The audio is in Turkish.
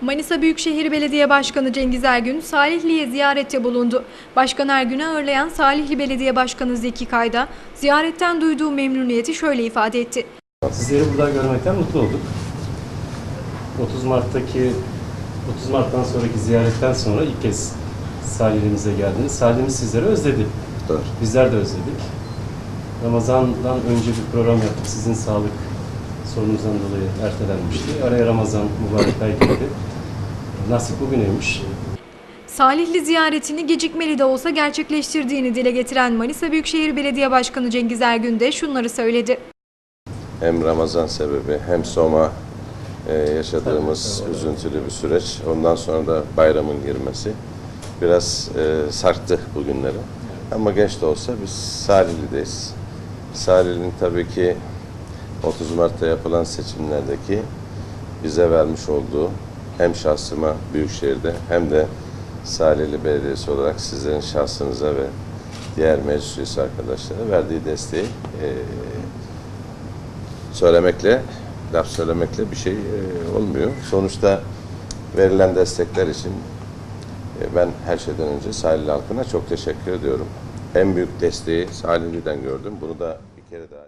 Manisa Büyükşehir Belediye Başkanı Cengiz Ergün, Salihli'ye ziyarette bulundu. Başkan Ergün'ü ağırlayan Salihli Belediye Başkanı Zeki Kayda, ziyaretten duyduğu memnuniyeti şöyle ifade etti. Sizleri burada görmekten mutlu olduk. 30 Mart'taki 30 Mart'tan sonraki ziyaretten sonra ilk kez sahilimize geldiniz. Sahilimiz sizleri özledi. Doğru. Bizler de özledik. Ramazan'dan önce bir program yaptık. Sizin sağlık sorununuzdan dolayı ertelenmişti. Araya Ramazan mübarek ay girdi. Nasip bugüneymiş. Salihli ziyaretini gecikmeli de olsa gerçekleştirdiğini dile getiren Manisa Büyükşehir Belediye Başkanı Cengiz Ergün de şunları söyledi. Hem Ramazan sebebi hem Soma e, yaşadığımız üzüntülü bir süreç. Ondan sonra da bayramın girmesi biraz e, sarktı bugünleri. Ama geç de olsa biz Salihli'deyiz. Salihli'nin tabii ki 30 Mart'ta yapılan seçimlerdeki bize vermiş olduğu hem şahsıma Büyükşehir'de hem de Salihli Belediyesi olarak sizlerin şahsınıza ve diğer meclis üyesi arkadaşlara verdiği desteği e, söylemekle, laf söylemekle bir şey e, olmuyor. Sonuçta verilen destekler için e, ben her şeyden önce Salihli halkına çok teşekkür ediyorum. En büyük desteği Salihli'den gördüm. Bunu da bir kere daha